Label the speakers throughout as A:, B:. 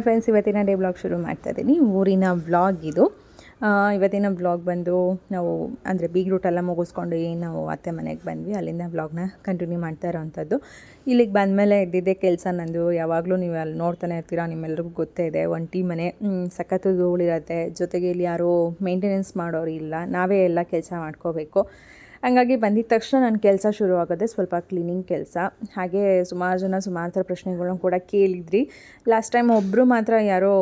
A: Hi friends, ಇವತ್ತಿನ day vlog ಶುರು ಮಾಡ್ತಾ ಇದ್ದೀನಿ. ಊರಿನ ಬ್ಲಾಗ್ ಇದು. ಇವತ್ತಿನ ಬ್ಲಾಗ್ ಬಂದು ನಾವು ಅಂದರೆ ಬೀಗ್ ರೂಟ್ ಎಲ್ಲ ಮುಗಿಸ್ಕೊಂಡು ನಾವು ಅತ್ತೆ ಮನೆಗೆ ಬಂದ್ವಿ. ಅಲ್ಲಿಂದ ವ್ಲಾಗ್ನ ಕಂಟಿನ್ಯೂ ಮಾಡ್ತಾ ಇರೋವಂಥದ್ದು. ಇಲ್ಲಿಗೆ ಬಂದಮೇಲೆ ಇದ್ದಿದ್ದೇ ಕೆಲಸ ನಂದು. ಯಾವಾಗಲೂ ನೀವು ಅಲ್ಲಿ ನೋಡ್ತಾನೆ ಇರ್ತೀರಾ, ನಿಮ್ಮೆಲ್ರಿಗೂ ಗೊತ್ತೇ ಇದೆ. ಒಂಟಿ ಮನೆ ಸಖತ್ತು ಧೂಳಿರುತ್ತೆ. ಜೊತೆಗೆ ಇಲ್ಲಿ ಯಾರೂ ಮೇಂಟೆನೆನ್ಸ್ ಮಾಡೋರು ಇಲ್ಲ. ನಾವೇ ಎಲ್ಲ ಕೆಲಸ ಮಾಡ್ಕೋಬೇಕು. ಹಂಗಾಗಿ ಬಂದಿದ ತಕ್ಷಣ ನನ್ನ ಕೆಲಸ ಶುರು ಆಗೋದೆ ಸ್ವಲ್ಪ ಕ್ಲೀನಿಂಗ್ ಕೆಲಸ. ಹಾಗೆ ಸುಮಾರು ಜನ ಸುಮಾರು ಥರ ಪ್ರಶ್ನೆಗಳನ್ನ ಕೂಡ ಕೇಳಿದ್ರಿ. ಲಾಸ್ಟ್ ಟೈಮ್ ಒಬ್ಬರು ಮಾತ್ರ ಯಾರೋ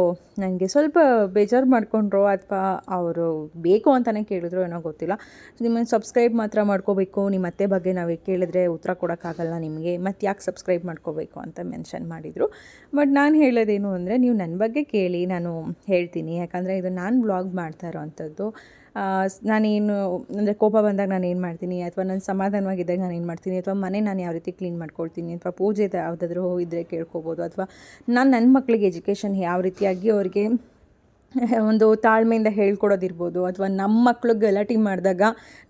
A: ನನಗೆ ಸ್ವಲ್ಪ ಬೇಜಾರು ಮಾಡಿಕೊಂಡ್ರು ಅಥವಾ ಅವರು ಬೇಕು ಅಂತಲೇ ಕೇಳಿದ್ರು ಏನೋ ಗೊತ್ತಿಲ್ಲ. ನಿಮ್ಮನ್ನು ಸಬ್ಸ್ಕ್ರೈಬ್ ಮಾತ್ರ ಮಾಡ್ಕೋಬೇಕು. ನಿಮ್ಮ ಅತ್ತೆ ಬಗ್ಗೆ ನಾವು ಕೇಳಿದ್ರೆ ಉತ್ತರ ಕೊಡೋಕ್ಕಾಗಲ್ಲ ನಿಮಗೆ. ಮತ್ತು ಯಾಕೆ ಸಬ್ಸ್ಕ್ರೈಬ್ ಮಾಡ್ಕೋಬೇಕು ಅಂತ ಮೆನ್ಷನ್ ಮಾಡಿದರು. ಬಟ್ ನಾನು ಹೇಳೋದೇನು ಅಂದರೆ, ನೀವು ನನ್ನ ಬಗ್ಗೆ ಕೇಳಿ, ನಾನು ಹೇಳ್ತೀನಿ. ಯಾಕಂದರೆ ಇದು ನಾನು ಬ್ಲಾಗ್ ಮಾಡ್ತಾ ಇರೋವಂಥದ್ದು ನಾನೇನು, ಅಂದರೆ ಕೋಪ ಬಂದಾಗ ನಾನು ಏನು ಮಾಡ್ತೀನಿ, ಅಥವಾ ನಾನು ಸಮಾಧಾನವಾಗಿದ್ದಾಗ ನಾನು ಏನು ಮಾಡ್ತೀನಿ, ಅಥವಾ ಮನೆ ನಾನು ಯಾವ ರೀತಿ ಕ್ಲೀನ್ ಮಾಡ್ಕೊಳ್ತೀನಿ, ಅಥವಾ ಪೂಜೆ ಯಾವುದಾದ್ರೂ ಹೋಗಿದ್ದರೆ ಕೇಳ್ಕೊಬೋದು, ಅಥವಾ ನಾನು ನನ್ನ ಮಕ್ಕಳಿಗೆ ಎಜುಕೇಷನ್ ಯಾವ ರೀತಿಯಾಗಿ ಅವ್ರಿಗೆ ಒಂದು ತಾಳ್ಮೆಯಿಂದ ಹೇಳ್ಕೊಡೋದಿರ್ಬೋದು, ಅಥವಾ ನಮ್ಮ ಮಕ್ಕಳು ಗಲಾಟೆ ಮಾಡಿದಾಗ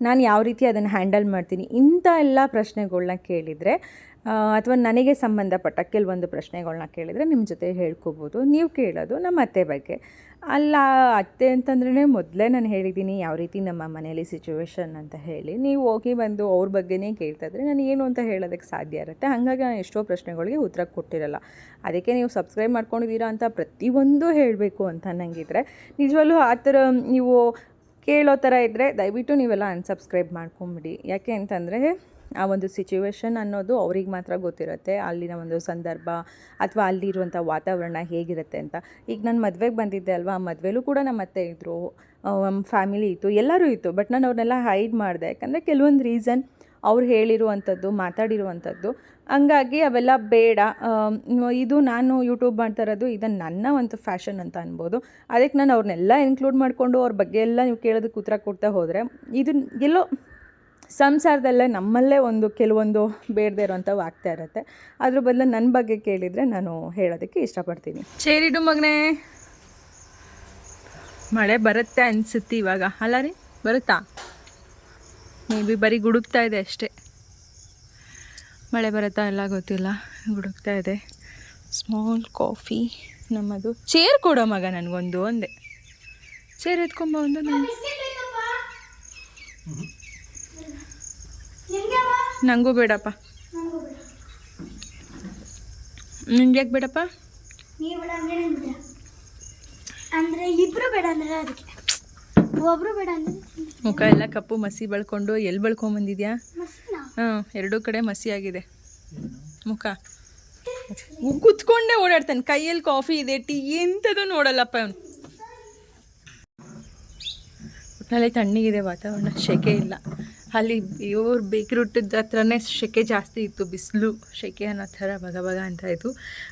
A: ನಾನು ಯಾವ ರೀತಿ ಅದನ್ನು ಹ್ಯಾಂಡಲ್ ಮಾಡ್ತೀನಿ ಇಂಥ ಎಲ್ಲ ಪ್ರಶ್ನೆಗಳನ್ನ ಕೇಳಿದರೆ ಅಥವಾ ನನಗೆ ಸಂಬಂಧಪಟ್ಟ ಕೆಲವೊಂದು ಪ್ರಶ್ನೆಗಳನ್ನ ಕೇಳಿದರೆ ನಿಮ್ಮ ಜೊತೆ ಹೇಳ್ಕೋಬೋದು. ನೀವು ಕೇಳೋದು ನಮ್ಮ ಅತ್ತೆ ಬಗ್ಗೆ. ಅಲ್ಲ, ಅತ್ತೆ ಅಂತಂದ್ರೆ ಮೊದಲೇ ನಾನು ಹೇಳಿದ್ದೀನಿ, ಯಾವ ರೀತಿ ನಮ್ಮ ಮನೇಲಿ ಸಿಚುವೇಶನ್ ಅಂತ ಹೇಳಿ. ನೀವು ಹೋಗಿ ಬಂದು ಅವ್ರ ಬಗ್ಗೆನೇ ಕೇಳ್ತಾ ಇದ್ರೆ ನಾನು ಏನು ಅಂತ ಹೇಳೋದಕ್ಕೆ ಸಾಧ್ಯ ಇರುತ್ತೆ. ಹಾಗಾಗಿ ನಾನು ಎಷ್ಟೋ ಪ್ರಶ್ನೆಗಳಿಗೆ ಉತ್ತರ ಕೊಟ್ಟಿರಲ್ಲ. ಅದಕ್ಕೆ ನೀವು ಸಬ್ಸ್ಕ್ರೈಬ್ ಮಾಡ್ಕೊಂಡಿದ್ದೀರಾ ಅಂತ ಪ್ರತಿಯೊಂದು ಹೇಳಬೇಕು ಅಂತ ಅನ್ನಂಗಿದ್ರೆ ನಿಜವಲ್ಲೂ ಆ ಥರ ನೀವು ಕೇಳೋ ಥರ ಇದ್ದರೆ ದಯವಿಟ್ಟು ನೀವೆಲ್ಲ ಅನ್ಸಬ್ಸ್ಕ್ರೈಬ್ ಮಾಡ್ಕೊಂಬಿಡಿ. ಯಾಕೆ ಅಂತಂದರೆ ಆ ಒಂದು ಸಿಚುವೇಶನ್ ಅನ್ನೋದು ಅವ್ರಿಗೆ ಮಾತ್ರ ಗೊತ್ತಿರುತ್ತೆ. ಅಲ್ಲಿನ ಒಂದು ಸಂದರ್ಭ ಅಥವಾ ಅಲ್ಲಿರುವಂಥ ವಾತಾವರಣ ಹೇಗಿರುತ್ತೆ ಅಂತ. ಈಗ ನಾನು ಮದುವೆಗೆ ಬಂದಿದ್ದೆ ಅಲ್ವಾ, ಆ ಮದುವೆಲೂ ಕೂಡ ನಮ್ಮ ಅತ್ತೆ ಇದ್ದರು ಫ್ಯಾಮಿಲಿ ಇತ್ತು, ಎಲ್ಲರೂ ಇತ್ತು ಬಟ್ ನಾನು ಅವ್ರನ್ನೆಲ್ಲ ಹೈಡ್ ಮಾಡಿದೆ. ಯಾಕಂದರೆ ಕೆಲವೊಂದು ರೀಸನ್ ಅವ್ರು ಹೇಳಿರುವಂಥದ್ದು, ಮಾತಾಡಿರುವಂಥದ್ದು, ಹಂಗಾಗಿ ಅವೆಲ್ಲ ಬೇಡ. ಇದು ನಾನು ಯೂಟ್ಯೂಬ್ ಮಾಡ್ತಾ ಇರೋದು ಇದನ್ನು ನನ್ನ ಒಂದು ಫ್ಯಾಷನ್ ಅಂತ ಅನ್ಬೋದು. ಅದಕ್ಕೆ ನಾನು ಅವ್ರನ್ನೆಲ್ಲ ಇನ್ಕ್ಲೂಡ್ ಮಾಡಿಕೊಂಡು ಅವ್ರ ಬಗ್ಗೆ ಎಲ್ಲ ನೀವು ಕೇಳೋದಕ್ಕೆ ಉತ್ತರ ಕೊಡ್ತಾ ಹೋದರೆ ಇದನ್ನ ಎಲ್ಲೋ ಸಂಸಾರದಲ್ಲೇ ನಮ್ಮಲ್ಲೇ ಒಂದು ಕೆಲವೊಂದು ಬೇಡದೇ ಇರೋವಂಥವು ಆಗ್ತಾ ಇರುತ್ತೆ. ಅದ್ರ ಬದಲು ನನ್ನ ಬಗ್ಗೆ ಕೇಳಿದರೆ ನಾನು ಹೇಳೋದಕ್ಕೆ ಇಷ್ಟಪಡ್ತೀನಿ. ಚೇರಿಡು ಮಗನೇ. ಮಳೆ ಬರುತ್ತೆ ಅನಿಸುತ್ತೆ ಇವಾಗ. ಅಲ್ಲ ರೀ? ಬರುತ್ತಾ? ಮೇ ಬಿ ಬರೀ ಗುಡುಕ್ತಾ ಇದೆ ಅಷ್ಟೇ. ಮಳೆ ಬರುತ್ತಾ ಎಲ್ಲ ಗೊತ್ತಿಲ್ಲ. ಗುಡುಕ್ತಾ ಇದೆ. ಸ್ಮಾಲ್ ಕಾಫಿ ನಮ್ಮದು ಚೇರ್ ಕೊಡೋ ಮಗ ನನಗೊಂದು ಒಂದೇ ಚೇರ್ ಎತ್ಕೊಂಬ ಒಂದು. ನನಗೆ ನನಗೂ ಬೇಡಪ್ಪ. ನಿಂಗೆ ಯಾಕೆ ಬೇಡಪ್ಪ
B: ಅಂದರೆ ಬೇಡ. ಇಬ್ರು ಬೇಡ ಅದಕ್ಕೆ. ಒಬ್ರು ಬೇಡ ಅಂದ್ರೆ
A: ಮುಖ ಎಲ್ಲ ಕಪ್ಪು ಮಸಿ ಬಳ್ಕೊಂಡು ಎಲ್ಲಿ ಬಳ್ಕೊಂಬಂದಿದ್ಯಾ
B: ಬಂದಿದ್ಯಾ?
A: ಹಾಂ ಎರಡೂ ಕಡೆ ಮಸಿ ಆಗಿದೆ. ಮುಖ. ಕುತ್ಕೊಂಡೆ ಓಡಾಡ್ತಾನೆ. ಕೈಯಲ್ಲಿ ಕಾಫಿ ಇದೆ ಟೀ ಎಂಥದ್ದು ನೋಡಲ್ಲಪ್ಪ ಅವನು. ಒಟ್ಟಿನಲ್ಲಿ ತಣ್ಣಗಿದೆ ವಾತಾವರಣ ಶೆಕೆ ಇಲ್ಲ. ಅಲ್ಲಿ ಇವ್ರ ಹುಟ್ಟಿದ ಹತ್ರನೇ ಸೆಕೆ ಜಾಸ್ತಿ ಇತ್ತು, ಬಿಸಿಲು. ಸೆಕೆ ಅನ್ನೋ ಥರ ಬಗ ಬಗ ಅಂತ ಇತ್ತು.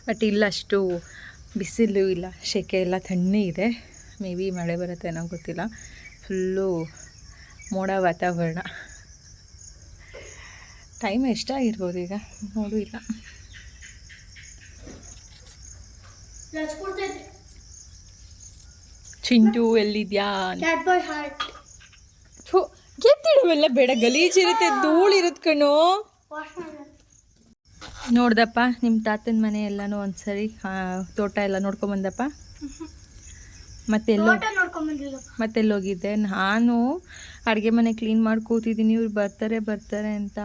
A: ಬಟ್ ಇಲ್ಲ ಅಷ್ಟು ಬಿಸಿಲು ಇಲ್ಲ ಸೆಕೆ ಎಲ್ಲ ತಣ್ಣಗಿದೆ ಮೇ ಬಿ ಮಳೆ ಬರುತ್ತೆ ಏನೋ ಗೊತ್ತಿಲ್ಲ. ಫುಲ್ಲು ಮೋಡ ವಾತಾವರಣ. ಟೈಮ್ ಎಷ್ಟಾಗಿರ್ಬೋದು ಈಗ? ನೋಡು ಇಲ್ಲ. ಚಿಂಟು ಎಲ್ಲಿದ್ಯಾ ಎತ್ತಿಡುವೆಲ್ಲ ಬೇಡ ಗಲೀಜಿರುತ್ತೆ ಧೂಳಿರುತ್ತೆ ಕಣೋ.
B: ವಾಶ್ ಮಾಡೋದು.
A: ನೋಡ್ದಪ್ಪ ನಿಮ್ಮ ತಾತನ ಮನೆ ಎಲ್ಲಾನು ಒಂದ್ಸರಿ ತೋಟ ಎಲ್ಲ ನೋಡ್ಕೊಂಬಂದಪ್ಪ ಮತ್ತೆಲ್ಲೋ
B: ಹೋಗಿದ್ದೆ
A: ಮತ್ತೆಲ್ಲೋಗಿದ್ದೆ. ನಾನು ಅಡುಗೆ ಮನೆ ಕ್ಲೀನ್ ಮಾಡಿ ಕೂತಿದ್ದೀನಿ ಇವ್ರು ಬರ್ತಾರೆ ಬರ್ತಾರೆ ಅಂತ.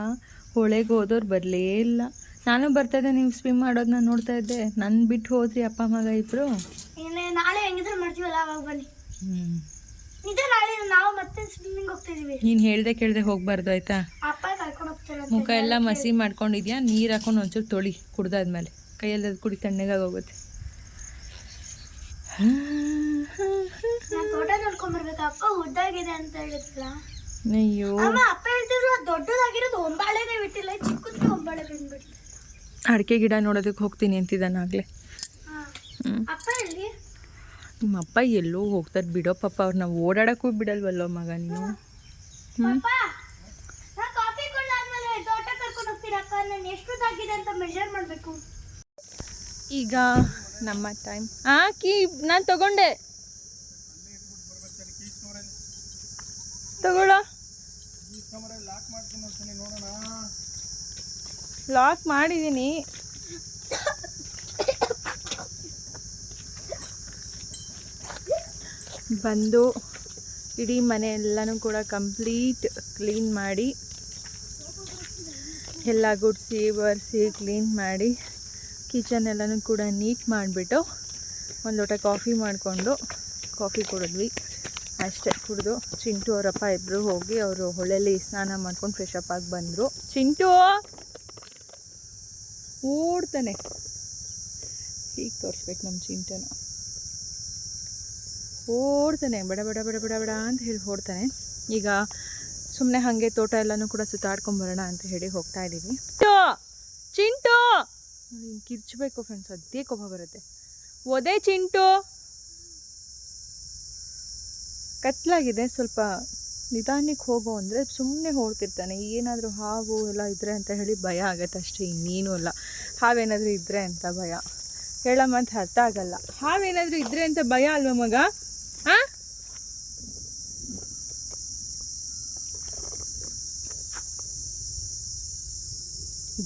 A: ಹೊಳೆಗೆ ಹೋದವ್ರು ಬರಲೇ ಇಲ್ಲ. ನಾನು ಬರ್ತಾ ಇದ್ದೆ ನೀವು ಸ್ವಿಮ್ ಮಾಡೋದನ್ನ ನೋಡ್ತಾ ಇದ್ದೆ. ನನ್ನ ಬಿಟ್ಟು ಹೋದ್ರಿ ಅಪ್ಪ ಮಗ ಇಬ್ಬರು
B: ನಾಳೆ ಹೆಂಗಿದ್ರು ಮಾಡ್ತೀವಲ್ಲ ಅವಾಗ ಬನ್ನಿ.
A: ಹ್ಞೂ
B: ನಿಜ ನಾಳೆ ನಾವು ಮತ್ತೆ ಸ್ವಿಮ್ಮಿಂಗ್ ಹೋಗ್ತಿದೀವಿ.
A: ನೀನು ಹೇಳ್ದೆ ಕೇಳ್ದೆ ಹೋಗ್ಬಾರ್ದು ಆಯ್ತಾ?
B: ಅಪ್ಪ ಕರ್ಕೊಂಡು ಹೋಗ್ತಾರೆ
A: ಮುಖ ಎಲ್ಲ ಮಸಿ ಮಾಡ್ಕೊಂಡಿದ್ಯಾ? ನೀರು ಹಾಕೊಂಡು ಒಂಚೂರು ತೊಳಿ ಕುಡ್ದಾದ್ಮೇಲೆ. ಕೈಯಲ್ಲಿ ಅದು ಕುಡಿ ತಣ್ಣಗಾಗಿ ಹೋಗುತ್ತೆ.
B: ನಾನು ತೋಟ ನೋಡ್ಕೊಂಡ್ ಬರ್ಬೇಕು ಅಪ್ಪ ಉದ್ದಾಗಿದೆ ಅಂತ ಹೇಳಿದ್ರಲ್ಲ
A: ಅಯ್ಯೋ.
B: ಅಮ್ಮ ಅಪ್ಪ ಹೇಳ್ತಿದ್ರು ಅದು ದೊಡ್ಡದಾಗಿರೋದು ಒಂಬಾಳೆನೇ ಬಿಟ್ಟಿಲ್ಲ ಚಿಕ್ಕದಕ್ಕೆ ಒಂಬಾಳೆ ಬಂದ್ಬಿಡ್ತು.
A: ಅಡಿಕೆ ಗಿಡ ನೋಡೋದಕ್ಕೆ ಹೋಗ್ತೀನಿ
B: ಅಪ್ಪ ಎಲ್ಲಿ
A: ನಿಮ್ಮ ಅಪ್ಪ ಎಲ್ಲೋ ಹೋಗ್ತಾರೆ ಬಿಡೋ ಪಾಪ ಅವ್ರನ್ನ ಓಡಾಡಕ್ಕೂ ಬಿಡಲ್ವಲ್ಲೋ ಮಗ ನೀನು? ಹ್ಞೂ ಈಗ ನಮ್ಮ ಟೈಮ್ ಆ ಕೀ ನಾನು ತಗೊಂಡೆ. ತಗೊಳ್ಳೋ. ಲಾಕ್ ಮಾಡಿದ್ದೀನಿ ಬಂದು ಇಡೀ ಮನೆ ಎಲ್ಲನೂ ಕೂಡ ಕಂಪ್ಲೀಟ್ ಕ್ಲೀನ್ ಮಾಡಿ, ಎಲ್ಲ ಗುಡಿಸಿ, ಒರೆಸಿ, ಕ್ಲೀನ್ ಮಾಡಿ, ಕಿಚನ್ ಎಲ್ಲನೂ ಕೂಡ ನೀಟ್ ಮಾಡಿಬಿಟ್ಟು ಒಂದು ಲೋಟ ಕಾಫಿ ಮಾಡಿಕೊಂಡು ಕಾಫಿ ಕುಡಿದ್ವಿ. ಅಷ್ಟೇ ಕುಡಿದು ಚಿಂಟು ಅವರಪ್ಪ ಇಬ್ಬರು ಹೋಗಿ ಅವರು ಹೊಳೆಯಲ್ಲಿ ಸ್ನಾನ ಮಾಡ್ಕೊಂಡು ಫ್ರೆಶ್ ಅಪ್ ಆಗಿ ಬಂದರು. ಚಿಂಟು! ಓಡ್ತಾನೆ. ಹೀಗೆ ತೋರಿಸ್ಬೇಕು ನಮ್ಮ ಚಿಂಟುನ. ಓಡ್ತಾನೆ. ಬಡ ಬಡ ಬಡ ಬಡ ಬಡ ಅಂತ ಹೇಳಿ ಓಡ್ತಾನೆ. ಈಗ ಸುಮ್ಮನೆ ಹಾಗೆ ತೋಟ ಎಲ್ಲನೂ ಕೂಡ ಸುತ್ತಾಡ್ಕೊಂಬರೋಣ ಅಂತ ಹೇಳಿ ಹೋಗ್ತಾ ಇದ್ದೀವಿ. ಚಿಂಟು! ಕಿರ್ಚಬೇಕು ಫ್ರೆಂಡ್ಸ್ ಅದೇ ಕೋಪ ಬರುತ್ತೆ. ಒದೆ ಚಿಂಟು! ಕತ್ಲಾಗಿದೆ. ಸ್ವಲ್ಪ ನಿಧಾನಕ್ಕೆ ಹೋಗೋ ಅಂದರೆ ಸುಮ್ಮನೆ ಓಡ್ತಿರ್ತಾನೆ. ಏನಾದರೂ ಹಾವು ಎಲ್ಲ ಇದ್ದರೆ ಅಂತ ಹೇಳಿ ಭಯ ಆಗತ್ತೆ ಅಷ್ಟೇ. ಇನ್ನೇನೂ ಅಲ್ಲ. ಹಾವೇನಾದರೂ ಇದ್ದರೆ ಅಂತ ಭಯ. ಹೇಳೋ ಅಂತ ಅರ್ಥ ಆಗಲ್ಲ. ಹಾವೇನಾದರೂ ಇದ್ರೆ ಅಂತ ಭಯ ಅಲ್ವಾ ಮಗ? ಹಾಂ?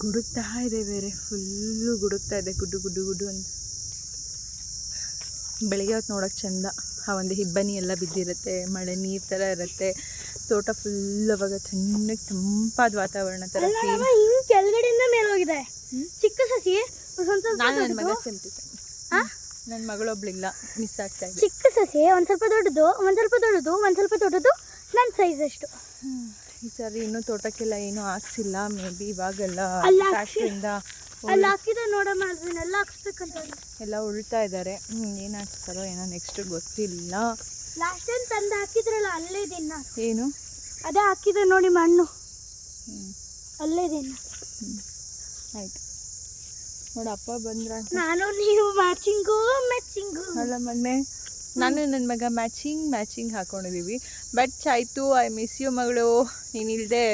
A: ಗುಡುಕ್ತಾ ಇದೆ ಬೇರೆ ಫುಲ್ಲು ಗುಡುಕ್ತಾ ಇದೆ ಗುಡ್ಡು ಗುಡ್ಡು ಗುಡ್ಡು ಅಂತ. ಬೆಳಿಗ್ಗೆ ಹೊತ್ತು ನೋಡೋಕೆ ಚಂದ. ಆ ಒಂದು ಹಿಬ್ಬನಿ ಎಲ್ಲ ಬಿದ್ದಿರುತ್ತೆ ಮಳೆ ನೀರು ಥರ ಇರುತ್ತೆ. ತೋಟ ಫುಲ್ ಅವಾಗ ತಣ್ಣಗೆ ತಂಪಾದ ವಾತಾವರಣ ಥರ
B: ಕೆಳಗಡೆಯಿಂದ ಮೇಲೆ ಹೋಗಿದೆ. ಚಿಕ್ಕ ಸಸಿ
A: ನಾನು ನನ್ನ ಮಗ. ಸೇಮ್ ಟು
B: ಆ?
A: ನನ್ನ ಮಗಳೊಬ್ಳಿಲ್ಲ ಮಿಸ್ ಆಗ್ತಾ ಇದೆ.
B: ಚಿಕ್ಕ ಸಸಿ ಒಂದ್ ಸ್ವಲ್ಪ ದೊಡ್ಡದು ಒಂದ್ ಸ್ವಲ್ಪ ದೊಡ್ಡದು ಒಂದ್ ಸ್ವಲ್ಪ ದೊಡ್ಡದು ನನ್ನ ಸೈಜ್ ಅಷ್ಟು.
A: ಈ ಸರಿ ಇನ್ನೂ ತೋಟಕ್ಕೆಲ್ಲ ಏನೂ ಹಾಕ್ಸಿಲ್ಲ ಮೇ ಬಿ ಇವಾಗೆಲ್ಲ ಫ್ಯಾಕ್ಟ್ರಿಯಿಂದ
B: ಅಲ್ಲಿ ಹಾಕಿದ್ರೆ ನೋಡಮ್ಮ ಅದನ್ನೆಲ್ಲ ಹಾಕ್ಸ್ಬೇಕಂತ
A: ಎಲ್ಲ ಉಳ್ತಾ ಇದ್ದಾರೆ ಏನು ಹಾಕ್ತಾರೋ ಏನೋ ನೆಕ್ಸ್ಟ್ ಗೊತ್ತಿಲ್ಲ.
B: ಲಾಸ್ಟ್ ಟೈಮ್ ತಂದು ಹಾಕಿದ್ರಲ್ಲ ಅಲ್ಲೇ ದಿನ
A: ಏನು?
B: ಅದೇ ಹಾಕಿದ್ರೆ ನೋಡಿ ಮಣ್ಣು. ಅಲ್ಲೇ ದಿನ
A: ಆಯ್ತು. ನೋಡು ಅಪ್ಪ ಬಂದ್ರ
B: ನಾನು ನೀವು ಮ್ಯಾಚಿಂಗು ಮ್ಯಾಚಿಂಗು
A: ಅಲ್ಲ ಮೊನ್ನೆ ನಾನು ನನ್ನ ಮಗ ಮ್ಯಾಚಿಂಗ್ ಮ್ಯಾಚಿಂಗ್ ಹಾಕೊಂಡಿದ್ದೀವಿ ಬಟ್ ಆಯಿತು ಐ ಮಿಸ್ ಯು ಮಗಳು. ನೀನಿಲ್ಲದೆ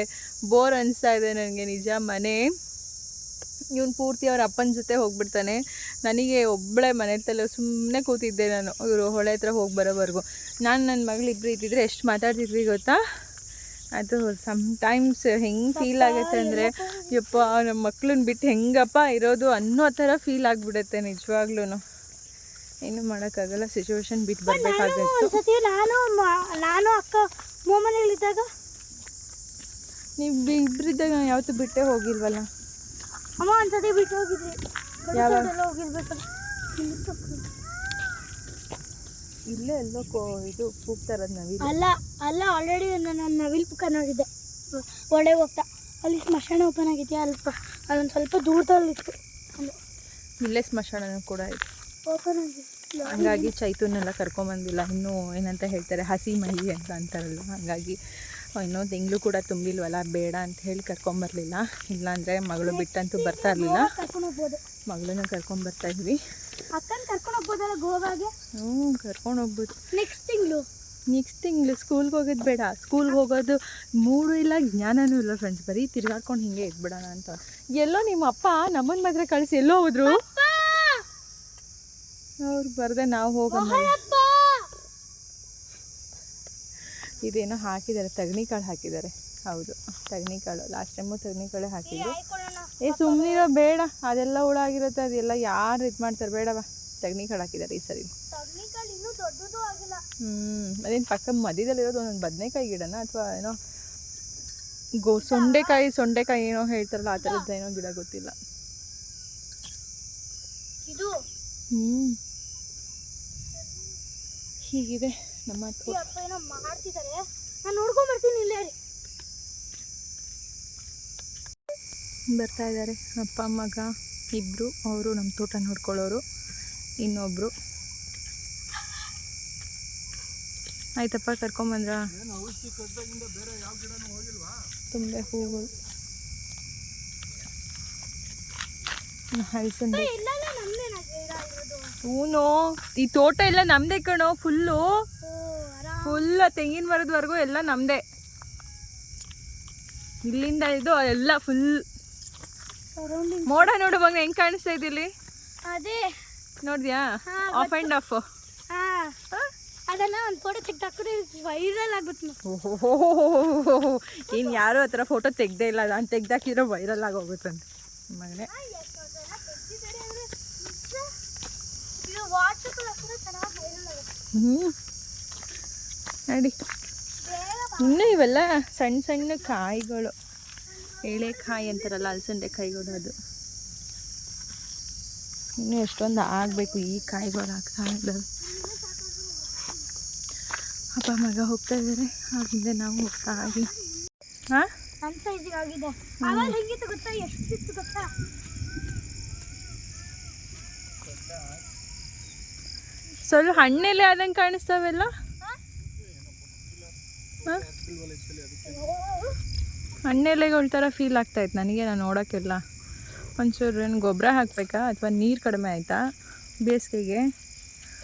A: ಬೋರ್ ಅನಿಸ್ತಾ ಇದೆ ನನಗೆ ನಿಜ ಮನೆ. ಇವನು ಪೂರ್ತಿ ಅವ್ರ ಅಪ್ಪನ ಜೊತೆ ಹೋಗ್ಬಿಡ್ತಾನೆ. ನನಗೆ ಒಬ್ಬಳೆ ಮನೆ ತಲೆ ಸುಮ್ಮನೆ ಕೂತಿದ್ದೆ ನಾನು. ಇವರು ಹೊಳೆ ಹತ್ರ ಹೋಗಿ ಬರೋವರೆಗೂ. ನಾನು ನನ್ನ ಮಗಳು ಇಬ್ಬರು ಇದ್ದಿದ್ರೆ ಎಷ್ಟು ಮಾತಾಡ್ತಿದ್ವಿ ಗೊತ್ತಾ? ಅದು ಸಮ್ಟೈಮ್ಸ್ ಹೆಂಗೆ ಫೀಲ್ ಆಗುತ್ತೆ ಅಂದರೆ ಯಪ್ಪ ನಮ್ಮ ಮಕ್ಳನ್ನ ಬಿಟ್ಟು ಹೆಂಗಪ್ಪ ಇರೋದು ಅನ್ನೋ ಥರ ಫೀಲ್ ಆಗಿಬಿಡುತ್ತೆ ನಿಜವಾಗ್ಲೂ ಏನು ಮಾಡೋಕ್ಕಾಗಲ್ಲ ಸಿಚುವೇಶನ್ ಬಿಟ್ಟು
B: ನಾನು
A: ಬರಬೇಕಾಗಿತ್ತು.
B: ನಾನು ನಾನು ಅಕ್ಕ
A: ನೀವು ಇಬ್ಬರಿದ್ದಾಗ ಯಾವತ್ತೂ ಬಿಟ್ಟೇ ಹೋಗಿಲ್ವಲ್ಲ?
B: ಅಮ್ಮ ಒಂದ್ಸತಿ ಬಿಟ್ಟು ಹೋಗಿದ್ರಿ.
A: ಯಾವಾಗ?
B: ಎಲ್ಲ ಹೋಗಿರ್ಬೇಕಲ್ಲ. ಇಲ್ಲಿ
A: ಎಲ್ಲೋ ಕೋ ಇದು ಕೂಗ್ತಾರದು ನಾವು
B: ಅಲ್ಲ ಅಲ್ಲ ಆಲ್ರೆಡಿ ನಾನು ನವಿಲ್ ಪುಕ್ಕ ನೋಡಿದ್ದೆ ಒಳ್ಳೆ ಹೋಗ್ತಾ. ಅಲ್ಲಿ ಸ್ಮಶಾನ ಓಪನ್ ಆಗಿದೆಯಾ? ಅಲ್ಪ ಅಲ್ಲೊಂದು ಸ್ವಲ್ಪ ದೂರದಲ್ಲಿತ್ತು ಅಲ್ಲಿ
A: ಇಲ್ಲೇ ಸ್ಮಶಾನ ಕೂಡ ಇದೆ
B: ಓಪನ್ ಆಗಿದೆ
A: ಹಂಗಾಗಿ ಚೈತನ್ನೆಲ್ಲ ಕರ್ಕೊಂಬಂದಿಲ್ಲ ಇನ್ನೂ ಏನಂತ ಹೇಳ್ತಾರೆ ಹಸಿ ಮಹಿ ಅಂತ ಅಂತಾರಲ್ಲ ಹಂಗಾಗಿ ಇನ್ನೂ ತಿಂಗಳು ಕೂಡ ತುಂಬಿಲ್ವಲ್ಲ ಬೇಡ ಅಂತ ಹೇಳಿ ಕರ್ಕೊಂಬರ್ಲಿಲ್ಲ ಇಲ್ಲಾಂದರೆ ಮಗಳು ಬಿಟ್ಟಂತೂ ಬರ್ತಾ ಇರಲಿಲ್ಲ. ಮಗಳನ್ನ ಕರ್ಕೊಂಬರ್ತಾ ಇದ್ವಿ.
B: ಅಕ್ಕನ ಕರ್ಕೊಂಡು ಹೋಗ್ಬೋದಲ್ಲ ಗೋವಾಗೆ
A: ಹ್ಞೂ ಕರ್ಕೊಂಡು ಹೋಗ್ಬೋದು.
B: ನೆಕ್ಸ್ಟ್ ತಿಂಗಳು.
A: ನೆಕ್ಸ್ಟ್ ತಿಂಗಳು ಸ್ಕೂಲ್ಗೆ ಹೋಗೋದು ಬೇಡ. ಸ್ಕೂಲ್ಗೆ ಹೋಗೋದು ಮೂರು ಇಲ್ಲ ಜ್ಞಾನನೂ ಇಲ್ಲ ಫ್ರೆಂಡ್ಸ್ ಬರೀ ತಿರ್ಗಾಡ್ಕೊಂಡು ಹಿಂಗೆ ಇದ್ಬಿಡೋಣ ಅಂತ. ಎಲ್ಲೋ ನಿಮ್ಮ ಅಪ್ಪ ನಮ್ಮನ್ನ ಮಾತ್ರ ಕಳಿಸಿ ಎಲ್ಲೋ ಹೋದ್ರು? ಅವ್ರು ಬರದೆ ನಾವು ಹೋಗೋಣ ಇದೇನೋ ಹಾಕಿದ್ದಾರೆ ತಗ್ನಿ ಕಾಳು ಹಾಕಿದ್ದಾರೆ. ಹೌದು ತಗ್ನಿ ಕಾಳು. ಲಾಸ್ಟ್ ಟೈಮು ತಗ್ನಿ ಕಾಳು ಹಾಕಿದ್ರು ಏ ಸುಮ್ಮನಿರೋ ಬೇಡ. ಅದೆಲ್ಲ ಹುಳ ಆಗಿರುತ್ತೆ ಅದೆಲ್ಲ ಯಾರು ಇದು ಮಾಡ್ತಾರೆ? ಬೇಡವಾ. ತಗ್ನಿ ಕಾಳು ಹಾಕಿದ್ದಾರೆ ಈ ಸರಿ.
B: ದೊಡ್ಡದು ಆಗಿಲ್ಲ.
A: ಹ್ಞೂ ಅದೇನು ಪಕ್ಕ ಮಧ್ಯದಲ್ಲಿರೋದು ಒಂದೊಂದು ಬದನೆಕಾಯಿ ಗಿಡನ ಅಥವಾ ಏನೋ ಗೋ ಸೊಂಡೆಕಾಯಿ ಸೊಂಡೆಕಾಯಿ ಏನೋ ಹೇಳ್ತಾರಲ್ಲ ಆ ಥರದ್ದು ಏನೋ ಗಿಡ ಗೊತ್ತಿಲ್ಲ.
B: ಇದು
A: ಹ್ಞೂ ಹೀಗಿದೆ ನಮ್ಮ
B: ಅಪ್ಪ. ಏನೋ ಮಾಡ್ತಿದ್ದಾರೆ ನಾನು ನೋಡ್ಕೊಂಡ್ ಬರ್ತೀನಿ ಇಲ್ಲೇ ರೀ
A: ಬರ್ತಾ ಇದ್ದಾರೆ ಅಪ್ಪ ಮಗ ಇಬ್ಬರು ಅವರು ನಮ್ಮ ತೋಟ ನೋಡ್ಕೊಳ್ಳೋರು ಇನ್ನೊಬ್ಬರು ಆಯ್ತಪ್ಪ ಕರ್ಕೊಂಬಂದ್ರ ತುಂಬ ಹೂಗಳು. ಹಲಸಂದೆ ಹೂನೋ? ಈ ತೋಟ ಎಲ್ಲ ನಮ್ದೇ ಕಣೋ ಫುಲ್ಲು. ಫುಲ್ ತೆಂಗಿನ ಮರದವರೆಗೂ ಎಲ್ಲ ನಮ್ದೇ. ಇಲ್ಲಿಂದ ಇದು ಎಲ್ಲ ಫುಲ್. ಮೋಡ ನೋಡು ಮಗ ಹೆಂಗ್ ಕಾಣಿಸ್ತಾ ಇಲ್ಲಿ?
B: ಅದೇ.
A: ನೋಡಿದ್ಯಾ? ಆಫ್ ಆ್ಯಂಡ್ ಆಫ್
B: ಹಾ. ಅದನ್ನ ಒಂದು ಫೋಟೋ ತೆಗ್ದು ಹಾಕಿದ್ರೆ ವೈರಲ್ ಓಹೋ
A: ಇನ್ನು ಯಾರು ಆ ಥರ ಫೋಟೋ ತೆಗ್ದೇ ಇಲ್ಲ. ನಾನು ತೆಗ್ದಾಕಿದ್ರೆ ವೈರಲ್ ಆಗೋಗುತ್ತಂತೆ ಮಗನೇ.
B: ವೈರಲ್ ಆಗುತ್ತೆ.
A: ಹ್ಞೂ ನೋಡಿ. ಇನ್ನೂ ಇವೆಲ್ಲ ಸಣ್ಣ ಸಣ್ಣ ಕಾಯಿಗಳು. ಎಳೆಕಾಯಿ ಅಂತಾರಲ್ಲ ಅಲಸಂದೆ ಕಾಯಿಗಳು ಅದು. ಇನ್ನೂ ಎಷ್ಟೊಂದು ಆಗಬೇಕು ಈ ಕಾಯಿಗಳು ಆಗ್ತಾ ಇದ್ದಾವೆ ಅಪ್ಪ ಮಗ ಹೋಗ್ತಾ ಇದ್ದಾರೆ ಆಗಿಂದ ನಾವು ಹೋಗ್ತಾ ಆಗಿ ಹಾಂ
B: ನನ್ನ ಸೈಜಿಗೆ ಆಗಿದೆ. ಆವಾಗ ಹೆಂಗಿತ್ತು ಗೊತ್ತಾ? ಎಷ್ಟಿತ್ತು ಗೊತ್ತಾ?
A: ಸ್ವಲ್ಪ ಹಣ್ಣೆಲೆ ಆದಂಗೆ ಕಾಣಿಸ್ತಾವೆಲ್ಲ? ಹಾಂ ಹಣ್ಣೆಲೆಗಳ ಥರ ಫೀಲ್ ಆಗ್ತಾಯಿತ್ತು ನನಗೆ ನಾನು ನೋಡೋಕ್ಕೆಲ್ಲ. ಒಂಚೂರು ಏನು ಗೊಬ್ಬರ ಹಾಕಬೇಕಾ? ಅಥವಾ ನೀರು ಕಡಿಮೆ ಆಯಿತಾ? ಬೇಸಿಗೆಗೆ?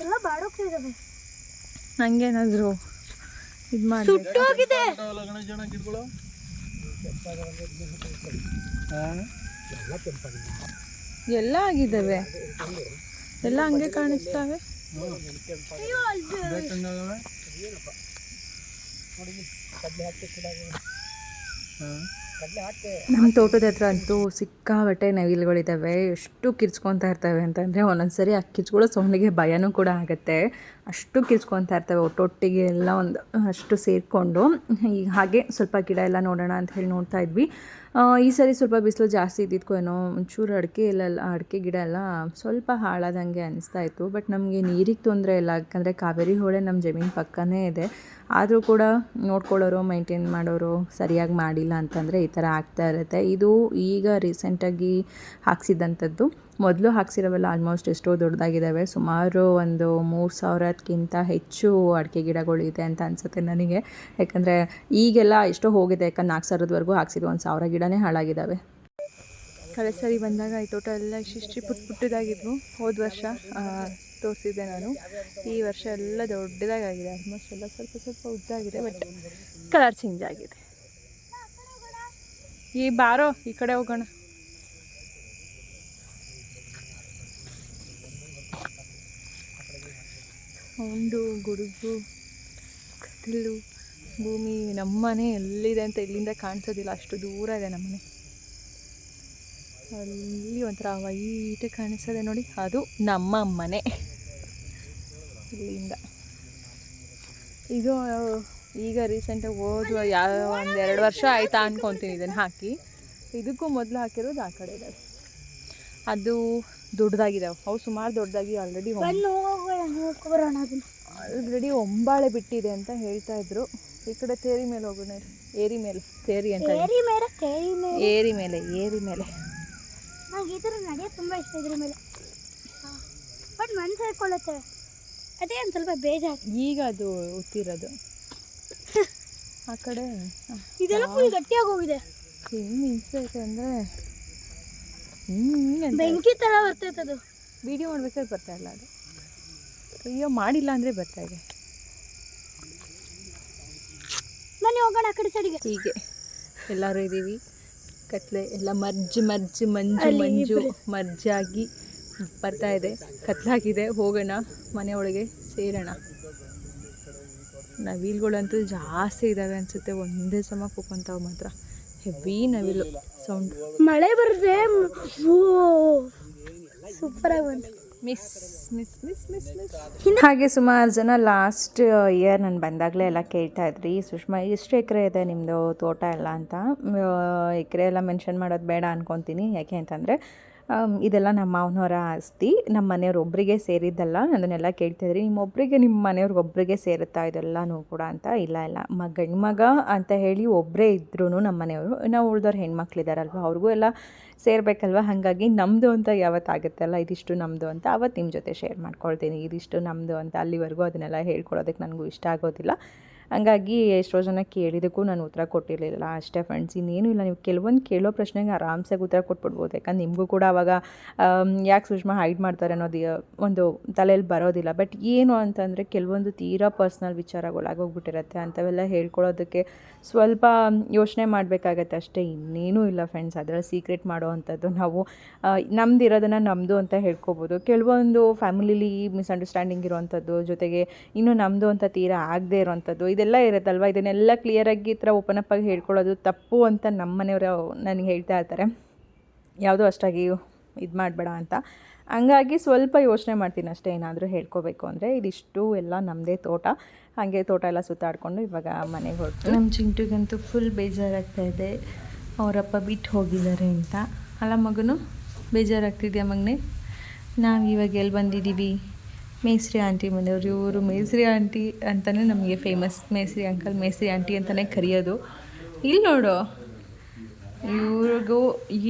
B: ಎಲ್ಲ ಬಾಡೋಗ್ತಿದ್ದಾವೆ
A: ಹಂಗೇನಾದರೂ ಇದು ಮಾಡಿ
B: ಸುಟ್ಟೋಗಿದೆ.
A: ಎಲ್ಲ ಆಗಿದ್ದಾವೆ. ಎಲ್ಲ ಹಂಗೆ ಕಾಣಿಸ್ತಾವೆ.
B: ಹಾಂ
A: ನಮ್ಮ ತೋಟದ ಹತ್ರ ಅಂತೂ ಸಿಕ್ಕಾಬಟ್ಟೆ ನವಿಲುಗಳಿದ್ದಾವೆ ಎಷ್ಟು ಕಿರ್ಚ್ಕೊತಾ ಇರ್ತವೆ ಅಂತಂದರೆ ಒಂದೊಂದ್ಸರಿ ಆ ಕಿರ್ಚ್ಕೊಳ್ಳೋ ಸೌಂಡಿಗೆ ಭಯನೂ ಕೂಡ ಆಗುತ್ತೆ. ಅಷ್ಟು ಕಿರ್ಚ್ಕೊತಾ ಇರ್ತವೆ ಒಟ್ಟೊಟ್ಟಿಗೆ ಎಲ್ಲ ಒಂದು ಅಷ್ಟು ಸೇರಿಕೊಂಡು. ಈಗ ಹಾಗೆ ಸ್ವಲ್ಪ ಗಿಡ ಎಲ್ಲ ನೋಡೋಣ ಅಂತ ಹೇಳಿ ನೋಡ್ತಾ ಇದ್ವಿ. ಈ ಸರಿ ಸ್ವಲ್ಪ ಬಿಸಿಲು ಜಾಸ್ತಿ ಇದ್ದಿದ್ಕೋ ಏನೋ ಒಂಚೂರು ಅಡಿಕೆ ಎಲ್ಲ, ಅಡಿಕೆ ಗಿಡ ಎಲ್ಲ ಸ್ವಲ್ಪ ಹಾಳಾದಂಗೆ ಅನಿಸ್ತಾ ಇತ್ತು. ಬಟ್ ನಮಗೆ ನೀರಿಗೆ ತೊಂದರೆ ಇಲ್ಲ. ಯಾಕಂದರೆ ಕಾವೇರಿ ಹೊಳೆ ನಮ್ಮ ಜಮೀನು ಪಕ್ಕನೇ ಇದೆ. ಆದರೂ ಕೂಡ ನೋಡ್ಕೊಳ್ಳೋರು ಮೈಂಟೈನ್ ಮಾಡೋರು ಸರಿಯಾಗಿ ಮಾಡಿಲ್ಲ ಅಂತಂದರೆ ಈ ಥರ ಆಗ್ತಾ ಇರುತ್ತೆ. ಇದು ಈಗ ರೀಸೆಂಟಾಗಿ ಹಾಕ್ಸಿದಂಥದ್ದು. ಮೊದಲು ಹಾಕ್ಸಿರೋವೆಲ್ಲ ಆಲ್ಮೋಸ್ಟ್ ಎಷ್ಟೋ ದೊಡ್ಡದಾಗಿದ್ದಾವೆ. ಸುಮಾರು ಒಂದು ಮೂರು ಸಾವಿರಕ್ಕಿಂತ ಹೆಚ್ಚು ಅಡಿಕೆ ಗಿಡಗಳು ಇದೆ ಅಂತ ಅನಿಸುತ್ತೆ ನನಗೆ. ಯಾಕಂದರೆ ಈಗೆಲ್ಲ ಎಷ್ಟೋ ಹೋಗಿದೆ. ಯಾಕಂದ್ರೆ ನಾಲ್ಕು ಸಾವಿರದವರೆಗೂ ಹಾಕ್ಸಿದ್ದು ಒಂದು ಸಾವಿರ ಗಿಡನೇ ಹಾಳಾಗಿದ್ದಾವೆ. ಕಳೆ ಸರಿ ಬಂದಾಗ ಈ ತೋಟ ಎಲ್ಲ ಇಷ್ಟಿಷ್ಟು ಪುಟ್ಟ ಪುಟ್ಟದಾಗಿದ್ವು ಹೋದ ವರ್ಷ. ತೋರಿಸಿದ್ದೆ ನಾನು. ಈ ವರ್ಷ ಎಲ್ಲ ದೊಡ್ಡದಾಗಿದೆ ಆಲ್ಮೋಸ್ಟ್ ಎಲ್ಲ ಸ್ವಲ್ಪ ಸ್ವಲ್ಪ ಉದ್ದಾಗಿದೆ ಬಟ್ ಕಲರ್ ಚೇಂಜ್ ಆಗಿದೆ. ಈ ಬಾರೋ, ಈ ಕಡೆ ಹೋಗೋಣ. ಒಂದು ಗುಡುಗು ಕತ್ತಲು ಭೂಮಿ ನಮ್ಮನೆ ಎಲ್ಲಿದೆ ಅಂತ ಇಲ್ಲಿಂದ ಕಾಣಿಸೋದಿಲ್ಲ. ಅಷ್ಟು ದೂರ ಇದೆ ನಮ್ಮನೆ. ಅಲ್ಲಿ ಒಂಥರ ವೈಟ್ ಕಾಣಿಸ್ತದೆ ನೋಡಿ. ಅದು ನಮ್ಮ ಮನೆ. ಇಲ್ಲಿಂದ. ಇದು ಈಗ ರೀಸೆಂಟಾಗಿ ಹೋದ ಯಾವ ಒಂದು ಎರಡು ವರ್ಷ ಆಯ್ತಾ ಅಂದ್ಕೊತೀನಿ ಇದನ್ನು ಹಾಕಿ. ಇದಕ್ಕೂ ಮೊದಲು ಹಾಕಿರೋದು ಆ ಕಡೆ ಇದೆ. ಅದು ದೊಡ್ಡದಾಗಿದ್ದಾವೆ ಅವು ಸುಮಾರು ದೊಡ್ಡದಾಗಿ ಆಲ್ರೆಡಿ ಆಲ್ರೆಡಿ ಒಂಬಾಳೆ ಬಿಟ್ಟಿದೆ ಅಂತ ಹೇಳ್ತಾ ಇದ್ರು. ಈ ಕಡೆ ತೇರಿ ಮೇಲೆ ಹೋಗೋಣ ಏರಿ ಮೇಲೆ ತೇರಿ ಅಂತ ಏರಿ ಮೇಲೆ ಏರಿ ಮೇಲೆ
B: ನಂಗೆ ಈ ಥರ ನಡೆಯೋದು ತುಂಬ ಇಷ್ಟ ಇದ್ರ ಮೇಲೆ. ಬಟ್ ಮನ್ಸು ಹೇಳ್ಕೊಳ್ಳುತ್ತೆ. ಅದೇ ಒಂದು ಸ್ವಲ್ಪ ಬೇಜಾರು.
A: ಈಗ ಅದು ಉತ್ತಿರೋದು ಆ ಕಡೆ.
B: ಇದೆಲ್ಲ ಫುಲ್ ಗಟ್ಟಿಯಾಗಿ ಹೋಗಿದೆ.
A: ಹೆಂಗೆ ನಿಂತೈತೆ ಅಂದರೆ ಹಿಂಗೆ
B: ಬೆಂಕಿ ಥರ ಬರ್ತೈತೆ ಅದು.
A: ವಿಡಿಯೋ ಮಾಡ್ಬೇಕಾದ್ರೆ ಬರ್ತಾ ಇಲ್ಲ ಅದು. ಅಯ್ಯೋ ಮಾಡಿಲ್ಲ ಅಂದರೆ ಬರ್ತಾ ಇದೆ.
B: ಮನೆ ಹೋಗೋಣ ಆ ಕಡೆ ಸೈಡಿಗೆ.
A: ಹೀಗೆ. ಎಲ್ಲರೂ ಇದ್ದೀವಿ. ಕತ್ಲೆ ಎಲ್ಲ ಮರ್ಜ್ ಮರ್ಜ್ ಮಂಜು ಮಂಜು. ಮರ್ಜಾಗಿ ಬರ್ತಾ ಇದೆ ಕತ್ಲಾಗಿದೆ. ಹೋಗೋಣ. ಮನೆ ಒಳಗೆ ಸೇರೋಣ. ನವಿಲುಗಳಂತೂ ಜಾಸ್ತಿ ಇದ್ದಾವೆ ಅನಿಸುತ್ತೆ. ಒಂದೇ ಸಮ ಕೂಕೊಂತಾವೆ ಮಾತ್ರ. ಹೆವಿ ನವಿಲು ಸೌಂಡ್.
B: ಮಳೆ ಬರುತ್ತೆ ಸೂಪರ್ ಬಂತು.
A: Miss miss miss miss miss. ಹಾಗೆ ಸುಮಾರು ಜನ ಲಾಸ್ಟ್ ಇಯರ್ ನಾನು ಬಂದಾಗಲೇ ಎಲ್ಲ ಕೇಳ್ತಾ ಇದ್ರಿ. ಸುಷ್ಮಾ ಎಷ್ಟು ಎಕರೆ ಇದೆ ನಿಮ್ಮದು ತೋಟ ಎಲ್ಲ ಅಂತ? ಎಕರೆ ಎಲ್ಲ ಮೆನ್ಷನ್ ಮಾಡೋದು ಬೇಡ ಅನ್ಕೊತೀನಿ. ಯಾಕೆ ಅಂತಂದರೆ ಇದೆಲ್ಲ ನಮ್ಮ ಮಾವನವರ ಆಸ್ತಿ. ನಮ್ಮ ಮನೆಯವ್ರು ಒಬ್ಬರಿಗೆ ಸೇರಿದ್ದಲ್ಲ, ಅದನ್ನೆಲ್ಲ ಕೇಳ್ತಿದ್ರಿ. ನಿಮ್ಮೊಬ್ಬರಿಗೆ ನಿಮ್ಮ ಮನೆಯವ್ರಿಗೆ ಒಬ್ಬರಿಗೆ ಸೇರುತ್ತಾ ಇದೆಲ್ಲನೂ ಕೂಡ ಅಂತ ಇಲ್ಲ ಇಲ್ಲ. ಮ, ಗಂಡು ಮಗ ಅಂತ ಹೇಳಿ ಒಬ್ಬರೇ ಇದ್ರೂ ನಮ್ಮ ಮನೆಯವರು. ನಾವು ಉಳ್ದವ್ರು ಹೆಣ್ಮಕ್ಳಿದಾರಲ್ವ? ಅವ್ರಿಗೂ ಎಲ್ಲ ಸೇರಬೇಕಲ್ವ? ಹಾಗಾಗಿ ನಮ್ಮದು ಅಂತ ಯಾವತ್ತಾಗುತ್ತಲ್ಲ, ಇದಿಷ್ಟು ನಮ್ಮದು ಅಂತ ಅವತ್ತು ನಿಮ್ಮ ಜೊತೆ ಶೇರ್ ಮಾಡ್ಕೊಳ್ತೀನಿ. ಇದಿಷ್ಟು ನಮ್ಮದು ಅಂತ ಅಲ್ಲಿವರೆಗೂ ಅದನ್ನೆಲ್ಲ ಹೇಳ್ಕೊಳೋದಕ್ಕೆ ನನಗೂ ಇಷ್ಟ ಆಗೋದಿಲ್ಲ. ಹಂಗಾಗಿ ಎಷ್ಟೋ ಜನ ಕೇಳಿದಕ್ಕೂ ನಾನು ಉತ್ತರ ಕೊಟ್ಟಿರಲಿಲ್ಲ. ಅಷ್ಟೇ ಫ್ರೆಂಡ್ಸ್ ಇನ್ನೇನು ಇಲ್ಲ. ನೀವು ಕೆಲವೊಂದು ಕೇಳೋ ಪ್ರಶ್ನೆಗೆ ಆರಾಮ್ಸಾಗಿ ಉತ್ತರ ಕೊಟ್ಬಿಡ್ಬೋದು. ಯಾಕಂದ್ರೆ ನಿಮಗೂ ಕೂಡ ಅವಾಗ ಯಾಕೆ ಸುಷ್ಮಾ ಹೈಡ್ ಮಾಡ್ತಾರೆ ಅನ್ನೋದು ಒಂದು ತಲೆಯಲ್ಲಿ ಬರೋದಿಲ್ಲ. ಬಟ್ ಏನು ಅಂತಂದರೆ ಕೆಲವೊಂದು ತೀರಾ ಪರ್ಸ್ನಲ್ ವಿಚಾರಗಳಾಗೋಗ್ಬಿಟ್ಟಿರುತ್ತೆ. ಅಂಥವೆಲ್ಲ ಹೇಳ್ಕೊಳ್ಳೋದಕ್ಕೆ ಸ್ವಲ್ಪ ಯೋಚನೆ ಮಾಡಬೇಕಾಗತ್ತೆ. ಅಷ್ಟೇ ಇನ್ನೇನೂ ಇಲ್ಲ ಫ್ರೆಂಡ್ಸ್ ಅದರಲ್ಲಿ ಸೀಕ್ರೆಟ್ ಮಾಡೋ ಅಂಥದ್ದು ನಾವು ನಮ್ದು ಇರೋದನ್ನು ನಮ್ಮದು ಅಂತ ಹೇಳ್ಕೊಬೋದು. ಕೆಲವೊಂದು ಫ್ಯಾಮಿಲಿಲಿ ಮಿಸ್ಅಂಡರ್ಸ್ಟ್ಯಾಂಡಿಂಗ್ ಇರುವಂಥದ್ದು, ಜೊತೆಗೆ ಇನ್ನು ನಮ್ಮದು ಅಂತ ತೀರಾ ಆಗದೆ ಇರೋವಂಥದ್ದು ಇದೆಲ್ಲ ಇರುತ್ತಲ್ವ? ಇದನ್ನೆಲ್ಲ ಕ್ಲಿಯರಾಗಿ ಈ ಥರ ಓಪನ್ ಅಪ್ ಆಗಿ ಹೇಳ್ಕೊಳ್ಳೋದು ತಪ್ಪು ಅಂತ ನಮ್ಮ ಮನೆಯವರು ನನಗೆ ಹೇಳ್ತಾ ಇರ್ತಾರೆ. ಯಾವುದೂ ಅಷ್ಟಾಗಿ ಇದು ಮಾಡಬೇಡ ಅಂತ. ಹಂಗಾಗಿ ಸ್ವಲ್ಪ ಯೋಚನೆ ಮಾಡ್ತೀನಿ ಅಷ್ಟೇ ಏನಾದರೂ ಹೇಳ್ಕೋಬೇಕು ಅಂದರೆ ಇದಿಷ್ಟು ಎಲ್ಲ ನಮ್ಮದೇ ತೋಟ. ಹಾಗೆ ತೋಟ ಎಲ್ಲ ಸುತ್ತಾಡಿಕೊಂಡು ಇವಾಗ ಮನೆಗೆ ಹೊರಟು ನಮ್ಮ ಚಿಂಟುಗಂತೂ ಫುಲ್ ಬೇಜಾರಾಗ್ತಾ ಇದೆ. ಅವರಪ್ಪ ಬಿಟ್ಟು ಹೋಗಿದ್ದಾರೆ ಅಂತ. ಅಲ್ಲ ಮಗನು, ಬೇಜಾರಾಗ್ತಿದ್ಯಾ ಮಗನೇ? ನಾವು ಇವಾಗ ಎಲ್ಲಿ ಬಂದಿದ್ದೀವಿ ಮೇಸ್ರಿ ಆಂಟಿ ಮನೆಯವರು ಇವರು ಮೇಸ್ರಿ ಆಂಟಿ ಅಂತಲೇ ನಮಗೆ ಫೇಮಸ್ ಮೇಸ್ರಿ ಅಂಕಲ್ ಮೇಸ್ರಿ ಆಂಟಿ ಅಂತಲೇ ಕರೆಯೋದು. ಇಲ್ಲಿ ನೋಡು, ಇವ್ರಿಗೂ,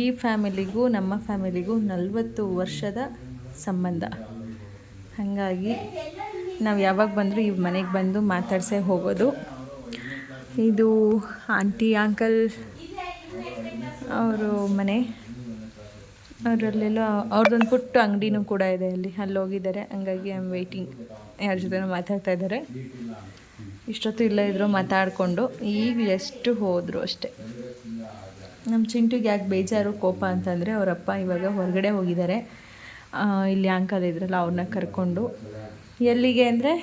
A: ಈ ಫ್ಯಾಮಿಲಿಗೂ ನಮ್ಮ ಫ್ಯಾಮಿಲಿಗೂ ನಲವತ್ತು ವರ್ಷದ ಸಂಬಂಧ. ಹಾಗಾಗಿ ನಾವು ಯಾವಾಗ ಬಂದರೂ ಇವ್ರ ಮನೆಗೆ ಬಂದು ಮಾತಾಡ್ಸೇ ಹೋಗೋದು. ಇದು ಆಂಟಿ ಅಂಕಲ್ ಅವರು ಮನೆ. ಅವರಲ್ಲೆಲ್ಲ ಅವ್ರದ್ದೊಂದು ಪುಟ್ಟ ಅಂಗಡಿನೂ ಕೂಡ ಇದೆ ಅಲ್ಲಿ. ಅಲ್ಲಿ ಹೋಗಿದ್ದಾರೆ ಹಂಗಾಗಿ ಐ ಆಮ್ ವೆಯ್ಟಿಂಗ್ ಯಾರ ಜೊತೆ ಮಾತಾಡ್ತಾ ಇದ್ದಾರೆ. ಇಷ್ಟೊತ್ತು ಇಲ್ಲ ಇದ್ರು ಮಾತಾಡಿಕೊಂಡು. ಈಗ ಎಷ್ಟು ಹೋದರು ಅಷ್ಟೇ. ನಮ್ಮ ಚಿಂಟುಗೆ ಯಾಕೆ ಬೇಜಾರು, ಕೋಪ ಅಂತಂದರೆ ಅವರಪ್ಪ ಇವಾಗ ಹೊರಗಡೆ ಹೋಗಿದ್ದಾರೆ. ಇಲ್ಲಿ ಅಂಕಲ್ ಇದ್ರಲ್ಲ ಅವ್ರನ್ನ ಕರ್ಕೊಂಡು. ಎಲ್ಲಿಗೆ ಅಂದರೆ,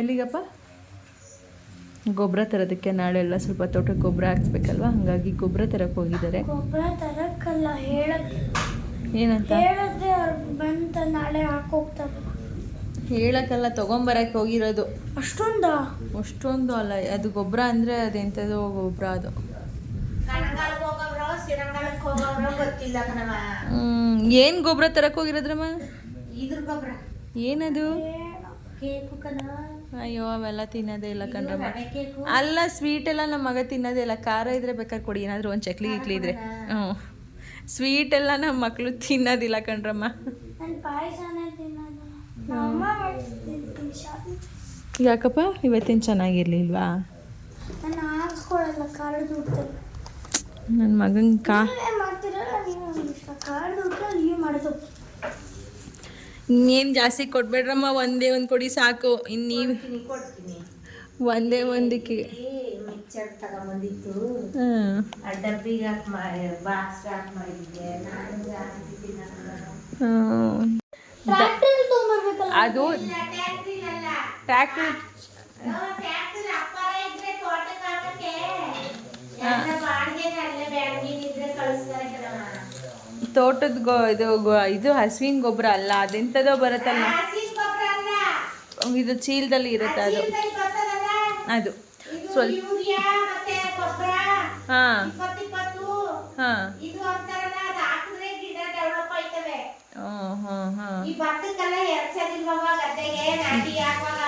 A: ಎಲ್ಲಿಗಪ್ಪ? ಗೊಬ್ಬರ ತರೋದಕ್ಕೆ ನಾಳೆ ಎಲ್ಲ ಸ್ವಲ್ಪ ತೋಟಕ್ಕೆ ಗೊಬ್ಬರ ಹಾಕ್ಸ್ಬೇಕಲ್ವಾ? ಹಾಗಾಗಿ ಗೊಬ್ಬರ ತರಕ್ಕೆ ಹೋಗಿದ್ದಾರೆ.
B: ಗೊಬ್ಬರ ತರಕ್ಕಲ್ಲ, ಹೇಳಕ್ಕೆ
A: ಏನಂತ?
B: ಹೇಳಿದ್ರೆ ಅವ್ರು ಬಂತ ನಾಳೆ ಹಾಕೋಗ್ತಾರೆ.
A: ಹೇಳಕ್ಕೆಲ್ಲ ತೊಗೊಂಬರಕ್ಕೆ ಹೋಗಿರೋದು.
B: ಅಷ್ಟೊಂದ?
A: ಅಷ್ಟೊಂದು ಅಲ್ಲ ಅದು ಗೊಬ್ಬರ ಅಂದರೆ ಅದೆಂಥದೋ ಗೊಬ್ಬರ ಅದು. ಏನು ಗೊಬ್ಬರ ತರಕ್ಕೆ ಹೋಗಿರೋದ್ರಮ್ಮ? ಏನದು? ಅಯ್ಯೋ ಅವೆಲ್ಲ ತಿನ್ನೋದೇ ಇಲ್ಲ ಕಣ್ರಮ್ಮ ಅಲ್ಲ ಸ್ವೀಟ್ ಎಲ್ಲ ನಮ್ಮ ಮಗ ತಿನ್ನೋದೇ ಇಲ್ಲ. ಖಾರ ಇದ್ರೆ ಬೇಕಾದ್ರೆ ಕೊಡಿ ಏನಾದರೂ ಒಂದು ಚಕ್ಲಿ ಗಿಕ್ಲಿ ಇದ್ರೆ. ಹ್ಞೂ ಸ್ವೀಟ್ ಎಲ್ಲ ನಮ್ಮ ಮಕ್ಕಳು ತಿನ್ನೋದಿಲ್ಲ ಕಣ್ರಮ್ಮ. ಯಾಕಪ್ಪ? ಇವತ್ತಿನ ಚೆನ್ನಾಗಿರ್ಲಿಲ್ವಾ? ನನ್ನ ಮಗನ ಕಾ ಇನ್ನೇನು ಜಾಸ್ತಿ ಕೊಡ್ಬೇಡ್ರಮ್ಮ ಒಂದೇ ಒಂದು ಕೊಡಿ ಸಾಕು. ಇನ್ನು ನೀವು ಒಂದೇ ಒಂದಕ್ಕೆ
C: ತಗೊಂಬಂದಿತ್ತು. ಆ ಡಬ್ಬಿಗೆ ಹಾಕಿ ಮಾಡಿ ಬಾಕ್ಸ್ ಹಾಕಿ ಮಾಡಿದ್ದೆ. ನಾನು
A: ಅದು ಟ್ರ್ಯಾಕ್ಟರ್ ತೋಟದ ಗೊ ಇದು ಇದು ಹಸುವಿನ ಗೊಬ್ಬರ ಅಲ್ಲ ಅದೆಂಥದೋ ಬರುತ್ತಲ್ಲ. ಇದು ಚೀಲದಲ್ಲಿ ಇರುತ್ತೆ ಅದು. ಅದು. ಸ್ವಲ್ಪ ಹಾಂ. ಹಾಂ.
C: ಇದು ಅಂತಾರಲ್ಲ ಅದು ಹಾಕಿದ್ರೆ ಗಿಡ ಡೆವಲಪ್ ಆಯ್ತವೆ. ಈ ಭತ್ತಕ್ಕೆಲ್ಲ ಎರ್ಚದಿಲ್ವವ ಗದ್ದೆಗೆ ನಾಟಿ ಹಾಕುವಾಗ?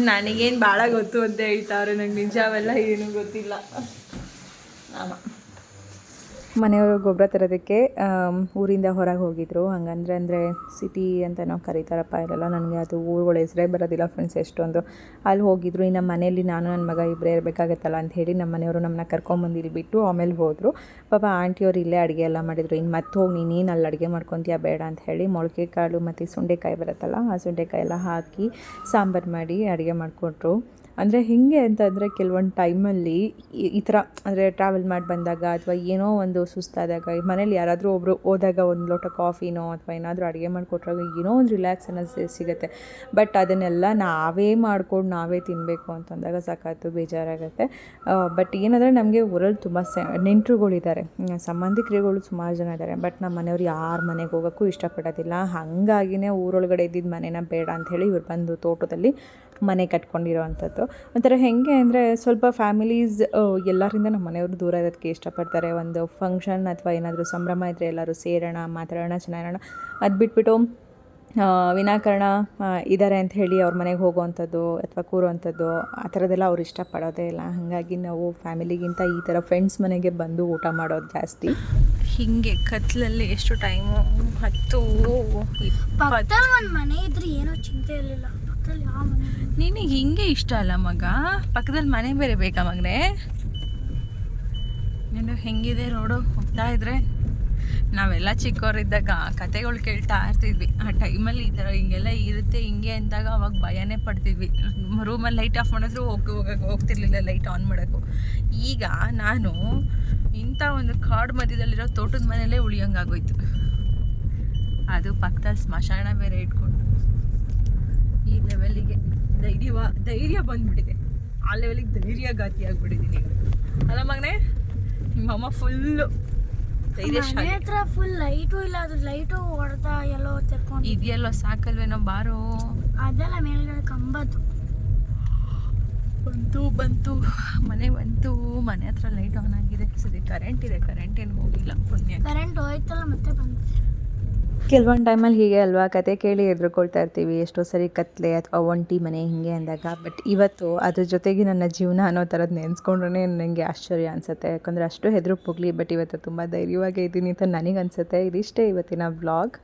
A: ನನಗೇನು ಭಾಳ ಗೊತ್ತು ಅಂತ ಹೇಳ್ತಾವ್ರೆ ನಂಗೆ ನಿಜ ಅವೆಲ್ಲ ಏನೂ ಗೊತ್ತಿಲ್ಲ. ಆಮ ಮನೆಯವರು ಗೊಬ್ಬರ ತರೋದಕ್ಕೆ ಊರಿಂದ ಹೊರಗೆ ಹೋಗಿದ್ರು. ಹಂಗಂದ್ರೆ ಅಂದರೆ ಸಿಟಿ ಅಂತ ನಾವು ಕರೀತಾರಪ್ಪ ಇರಲ್ಲ, ನನಗೆ ಅದು ಊರುಗಳ ಹೆಸರೇ ಬರೋದಿಲ್ಲ ಫ್ರೆಂಡ್ಸ್ ಎಷ್ಟೊಂದು. ಅಲ್ಲಿ ಹೋಗಿದ್ರು, ಇನ್ನು ಮನೆಯಲ್ಲಿ ನಾನು ನನ್ನ ಮಗ ಇಬ್ಬರೇ ಇರಬೇಕಾಗತ್ತಲ್ಲ ಅಂತ ಹೇಳಿ ನಮ್ಮ ಮನೆಯವರು ನಮ್ಮನ್ನ ಕರ್ಕೊಂಬಂದು ಬಿಟ್ಟು ಆಮೇಲೆ ಹೋದರು. ಪಾಪ ಆಂಟಿಯವರು ಇಲ್ಲೇ ಅಡುಗೆ ಎಲ್ಲ ಮಾಡಿದ್ರು. ಇನ್ನು ಮತ್ತೆ ಹೋಗಿ ನೀನೇನು ಅಲ್ಲಿ ಅಡುಗೆ ಮಾಡ್ಕೊತೀಯ ಬೇಡ ಅಂತ ಹೇಳಿ ಮೊಳಕೆ ಕಾಳು ಮತ್ತು ಸುಂಡೆಕಾಯಿ ಬರುತ್ತಲ್ಲ, ಆ ಸುಂಡೆಕಾಯಿ ಎಲ್ಲ ಹಾಕಿ ಸಾಂಬಾರು ಮಾಡಿ ಅಡುಗೆ ಮಾಡಿಕೊಟ್ರು ಅಂದರೆ ಹೇಗೆ ಅಂತಂದರೆ ಕೆಲವೊಂದು ಟೈಮಲ್ಲಿ ಈ- ಈ ಥರ ಅಂದರೆ ಟ್ರಾವೆಲ್ ಮಾಡಿ ಬಂದಾಗ ಅಥವಾ ಏನೋ ಒಂದು ಸುಸ್ತಾದಾಗ ಮನೇಲಿ ಯಾರಾದರೂ ಒಬ್ಬರು ಹೋದಾಗ ಒಂದು ಲೋಟ ಕಾಫಿನೋ ಅಥವಾ ಏನಾದರೂ ಅಡುಗೆ ಮಾಡಿಕೊಟ್ರಾಗ ಏನೋ ಒಂದು ರಿಲ್ಯಾಕ್ಸ್ ಅನ್ನೋದು ಸಿಗುತ್ತೆ. ಬಟ್ ಅದನ್ನೆಲ್ಲ ನಾವೇ ಮಾಡ್ಕೊಂಡು ನಾವೇ ತಿನ್ನಬೇಕು ಅಂತಂದಾಗ ಸಾಕಾಯ್ತು, ಬೇಜಾರಾಗುತ್ತೆ. ಬಟ್ ಏನಂದರೆ ನಮಗೆ ಊರಲ್ಲಿ ತುಂಬ ಸೆ ನೆಂಟರುಗಳಿದ್ದಾರೆ ಸಂಬಂಧಿಕರುಗಳು ಸುಮಾರು ಜನ ಇದ್ದಾರೆ ಬಟ್ ನಮ್ಮ ಮನೆಯವ್ರು ಯಾರ ಮನೆಗೆ ಹೋಗೋಕ್ಕೂ ಇಷ್ಟಪಡೋದಿಲ್ಲ. ಹಾಗಾಗಿನೇ ಊರೊಳಗಡೆ ಇದ್ದಿದ್ದ ಮನೇನ ಬೇಡ ಅಂಥೇಳಿ ಇವ್ರು ಬಂದು ತೋಟದಲ್ಲಿ ಮನೆ ಕಟ್ಕೊಂಡಿರೋ ಅಂಥದ್ದು ಒಂಥರ ಹೇಗೆ ಅಂದರೆ ಸ್ವಲ್ಪ ಫ್ಯಾಮಿಲೀಸ್ ಎಲ್ಲರಿಂದ ನಮ್ಮ ಮನೆಯವರು ದೂರ ಇರೋದಕ್ಕೆ ಇಷ್ಟಪಡ್ತಾರೆ. ಒಂದು ಫಂಕ್ಷನ್ ಅಥವಾ ಏನಾದರೂ ಸಂಭ್ರಮ ಇದ್ದರೆ ಎಲ್ಲರೂ ಸೇರೋಣ ಮಾತಾಡೋಣ ಚೆನ್ನಾಗಿರೋಣ. ಅದು ಬಿಟ್ಬಿಟ್ಟು ವಿನಾಕರಣ ಇದ್ದಾರೆ ಅಂತ ಹೇಳಿ ಅವ್ರ ಮನೆಗೆ ಹೋಗೋವಂಥದ್ದು ಅಥವಾ ಕೂರೋವಂಥದ್ದು ಆ ಥರದ್ದೆಲ್ಲ ಅವ್ರು ಇಷ್ಟಪಡೋದೇ ಇಲ್ಲ. ಹಾಗಾಗಿ ನಾವು ಫ್ಯಾಮಿಲಿಗಿಂತ ಈ ಥರ ಫ್ರೆಂಡ್ಸ್ ಮನೆಗೆ ಬಂದು ಊಟ ಮಾಡೋದು ಜಾಸ್ತಿ. ಹೀಗೆ ಕತ್ಲಲ್ಲಿ ಎಷ್ಟು ಟೈಮು? ಹತ್ತು
B: ಮನೆ ಇದ್ರೆ ಏನೋ ಚಿಂತೆ ಇರಲಿಲ್ಲ.
A: ನಿನಗೆ ಹಿಂಗೆ ಇಷ್ಟ ಅಲ್ಲ ಮಗ? ಪಕ್ಕದಲ್ಲಿ ಮನೆ ಬೇರೆ ಬೇಕಾ ಮಗನೇ? ನೀನು ಹೆಂಗಿದೆ ರೋಡು ಹೋಗ್ತಾ ಇದ್ರೆ. ನಾವೆಲ್ಲ ಚಿಕ್ಕವರಿದ್ದಾಗ ಕತೆಗಳು ಕೇಳ್ತಾ ಇರ್ತಿದ್ವಿ. ಆ ಟೈಮಲ್ಲಿ ಈ ಥರ ಹಿಂಗೆಲ್ಲ ಇರುತ್ತೆ, ಹಿಂಗೆ ಅಂದಾಗ ಅವಾಗ ಭಯನೇ ಪಡ್ತಿದ್ವಿ. ರೂಮಲ್ಲಿ ಲೈಟ್ ಆಫ್ ಮಾಡಿದ್ರು ಹೋಗಿ ಹೋಗಕ್ಕೆ ಹೋಗ್ತಿರ್ಲಿಲ್ಲ ಲೈಟ್ ಆನ್ ಮಾಡೋಕ್ಕೂ ಈಗ ನಾನು ಇಂಥ ಒಂದು ಕಾಡು ಮಧ್ಯದಲ್ಲಿರೋ ತೋಟದ ಮನೆಯಲ್ಲೇ ಉಳಿಯೋಂಗಾಗೋಯ್ತು. ಅದು ಪಕ್ಕದಲ್ಲಿ ಸ್ಮಶಾನ ಬೇರೆ ಇಟ್ಕೊಂಡು. ಈ ಲೆವೆಲಿಗೆ ಧೈರ್ಯವ ಧೈರ್ಯ ಬಂದ್ಬಿಟ್ಟಿದೆ. ಆ ಲೆವೆಲಿಗೆ ಧೈರ್ಯಘಾತಿ ಆಗ್ಬಿಟ್ಟಿದ್ದೀನಿ ಅಲ್ಲ ಮಗನೇ ನಿಮ್ಮಮ್ಮ ಫುಲ್ಲು
B: ಮನೆ ಹತ್ರ ಫುಲ್ ಲೈಟು ಇಲ್ಲ ಅದು ಲೈಟು ಹೊಡೆದ ಎಲ್ಲೋ ತೆಕ್ಕೊಂಡು
A: ಇದೆಯಲ್ಲೋ ಸಾಕಲ್ವೇನೋ ಬಾರೋ?
B: ಅದೆಲ್ಲ ಮೇಲ್ಗಡೆ ಕಂಬದ್ದು.
A: ಬಂತು ಬಂತು ಮನೆ ಬಂತು. ಮನೆ ಹತ್ರ ಲೈಟ್ ಆನ್ ಆಗಿದೆ. ಸರಿ ಕರೆಂಟ್ ಇದೆ ಕರೆಂಟ್ ಏನು ಹೋಗಿಲ್ಲ ಪುಣ್ಯ.
B: ಕರೆಂಟ್ ಹೋಯ್ತಲ್ಲ ಮತ್ತೆ ಬಂದಿದೆ
A: ಕೆಲವೊಂದು ಟೈಮಲ್ಲಿ ಹೀಗೆ ಅಲ್ವಾ, ಕತೆ ಕೇಳಿ ಎದುರುಕೊಳ್ತಾ ಇರ್ತೀವಿ, ಎಷ್ಟೋ ಸರಿ ಕತ್ಲೆ ಅಥವಾ ಒಂಟಿ ಮನೆ ಹೀಗೆ ಅಂದಾಗ. ಬಟ್ ಇವತ್ತು ಅದ್ರ ಜೊತೆಗೆ ನನ್ನ ಜೀವನ ಅನ್ನೋ ಥರದ್ದು ನೆನೆಸ್ಕೊಂಡ್ರೆ ನನಗೆ ಆಶ್ಚರ್ಯ ಅನಿಸುತ್ತೆ. ಯಾಕಂದರೆ ಅಷ್ಟು ಹೆದರು ಹೋಗಲಿ ಬಟ್ ಇವತ್ತು ತುಂಬ ಧೈರ್ಯವಾಗೇ ಇದ್ದೀನಿ ಅಂತ ನನಗೆ ಅನಿಸುತ್ತೆ. ಇದಿಷ್ಟೇ ಇವತ್ತಿನ ವ್ಲಾಗ್